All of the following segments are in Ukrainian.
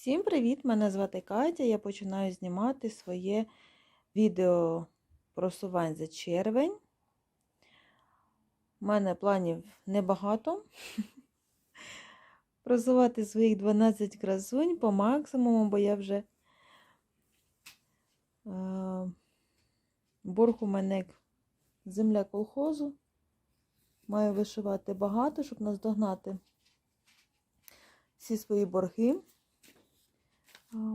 Всім привіт! Мене звати Катя. Я починаю знімати своє відео просувань за червень. У мене планів небагато. Просувати своїх 12 красунь по максимуму, бо я вже е, борг у мене земля колхозу. Маю вишивати багато, щоб наздогнати всі свої борги.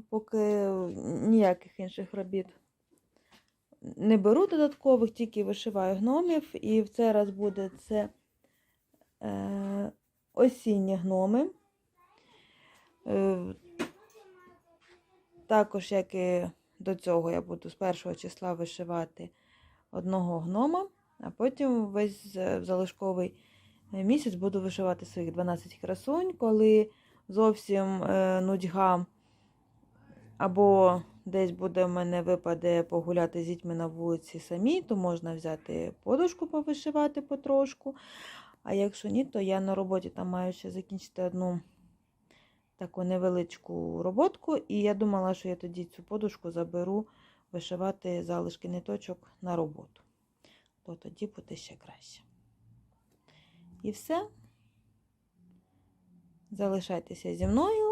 Поки ніяких інших робіт не беру додаткових, тільки вишиваю гномів. І в цей раз буде це е, осінні гноми. Е, також, як і до цього, я буду з першого числа вишивати одного гнома, а потім весь е, залишковий місяць буду вишивати своїх 12 красунь, коли зовсім е, нудьга. Або десь буде в мене випаде погуляти з дітьми на вулиці самі, то можна взяти подушку повишивати потрошку. А якщо ні, то я на роботі там маю ще закінчити одну таку невеличку роботку. І я думала, що я тоді цю подушку заберу вишивати залишки ниточок на роботу. То тоді буде ще краще. І все. Залишайтеся зі мною.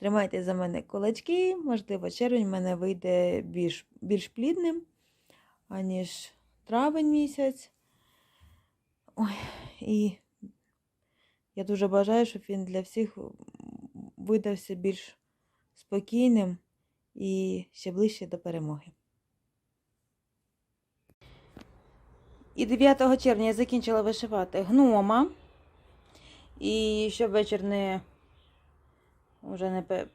Тримайте за мене кулачки, можливо, червень в мене вийде більш більш плідним, аніж травень місяць. Ой, І я дуже бажаю, щоб він для всіх видався більш спокійним і ще ближче до перемоги. І 9 червня я закінчила вишивати гнома. І щоб вечір не вже не,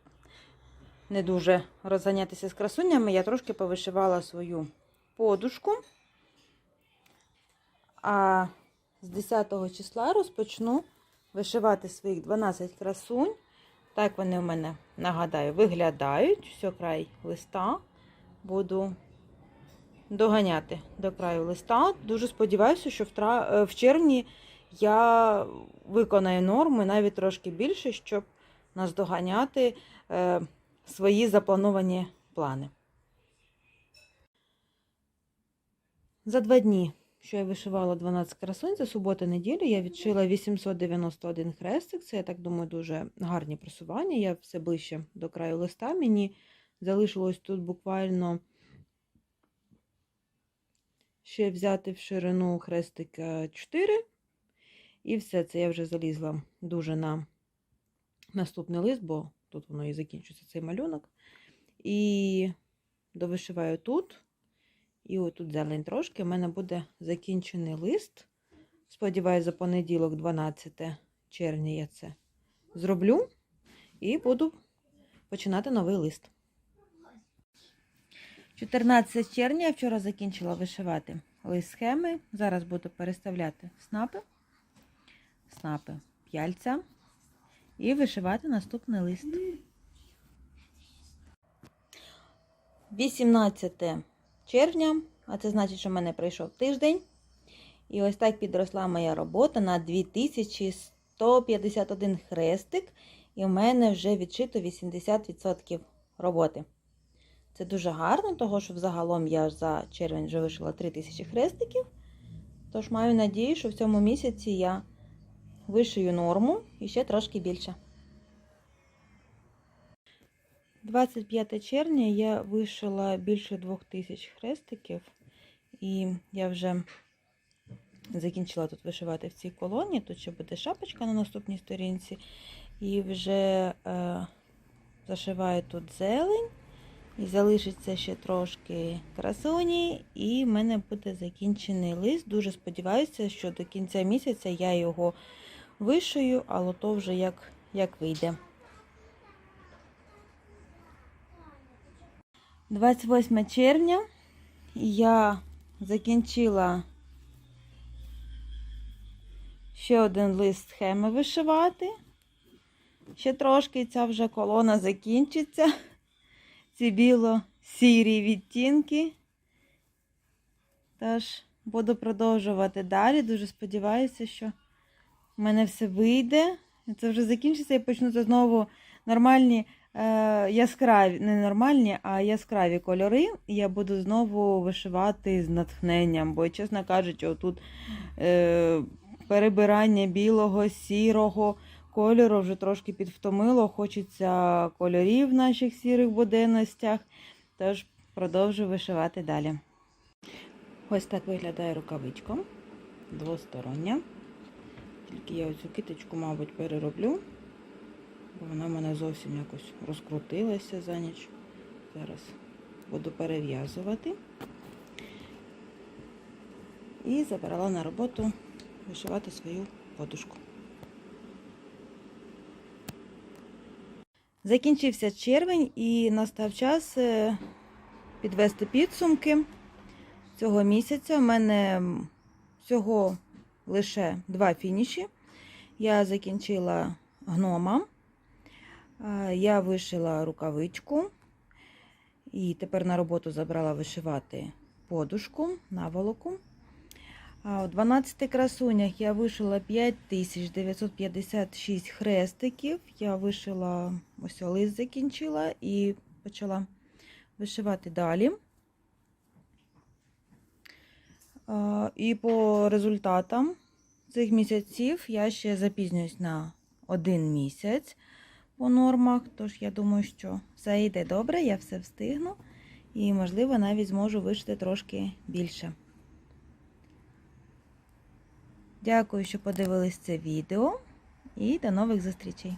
не дуже розганятися з красунями, я трошки повишивала свою подушку. А з 10 числа розпочну вишивати своїх 12 красунь. Так вони в мене, нагадаю, виглядають. Все край листа. Буду доганяти до краю листа. Дуже сподіваюся, що в, в червні я виконаю норму навіть трошки більше, щоб наздоганяти е, свої заплановані плани. За два дні, що я вишивала 12 красунь, за суботу-неділю я відшила 891 хрестик. Це, я так думаю, дуже гарні просування. Я все ближче до краю листа. Мені залишилось тут буквально ще взяти в ширину хрестика 4. І все це я вже залізла дуже на наступний лист, бо тут воно і закінчується цей малюнок. І довишиваю тут. І отут зелень трошки. У мене буде закінчений лист. Сподіваюся, за понеділок, 12 червня, я це зроблю. І буду починати новий лист. 14 червня я вчора закінчила вишивати лист схеми. Зараз буду переставляти снапи, снапи п'яльця і вишивати наступний лист. 18 червня, а це значить, що в мене пройшов тиждень. І ось так підросла моя робота на 2151 хрестик, і в мене вже відшито 80% роботи. Це дуже гарно, того що взагалом я за червень вже вишила 3000 хрестиків. Тож маю надію, що в цьому місяці я вишию норму і ще трошки більше. 25 червня я вишила більше 2000 хрестиків, і я вже закінчила тут вишивати в цій колоні. Тут ще буде шапочка на наступній сторінці. І вже е, зашиваю тут зелень. І залишиться ще трошки красуні, і в мене буде закінчений лист. Дуже сподіваюся, що до кінця місяця я його вишию, але то вже як, як вийде. 28 червня я закінчила ще один лист схеми вишивати. Ще трошки ця вже колона закінчиться. Ці біло-сірі відтінки. Тож, буду продовжувати далі. Дуже сподіваюся, що в мене все вийде. Це вже закінчиться і почну знову нормальні, е, яскраві, не нормальні, а яскраві кольори. Я буду знову вишивати з натхненням, бо, чесно кажучи, отут е, перебирання білого, сірого кольору вже трошки підвтомило. Хочеться кольорів в наших сірих буденностях. Тож продовжую вишивати далі. Ось так виглядає рукавичка двостороння. Тільки я оцю киточку, мабуть, перероблю, бо вона в мене зовсім якось розкрутилася за ніч. Зараз буду перев'язувати. І забрала на роботу вишивати свою подушку. Закінчився червень і настав час е, підвести підсумки цього місяця. У мене всього лише два фініші. Я закінчила гнома, я вишила рукавичку і тепер на роботу забрала вишивати подушку, наволоку. У 12 красунях я вишила 5956 хрестиків. Я вишила ось лист закінчила і почала вишивати далі. А, І по результатам цих місяців я ще запізнююсь на один місяць по нормах. Тож я думаю, що все йде добре, я все встигну і, можливо, навіть зможу вишити трошки більше. Дякую, що подивились це відео і до нових зустрічей!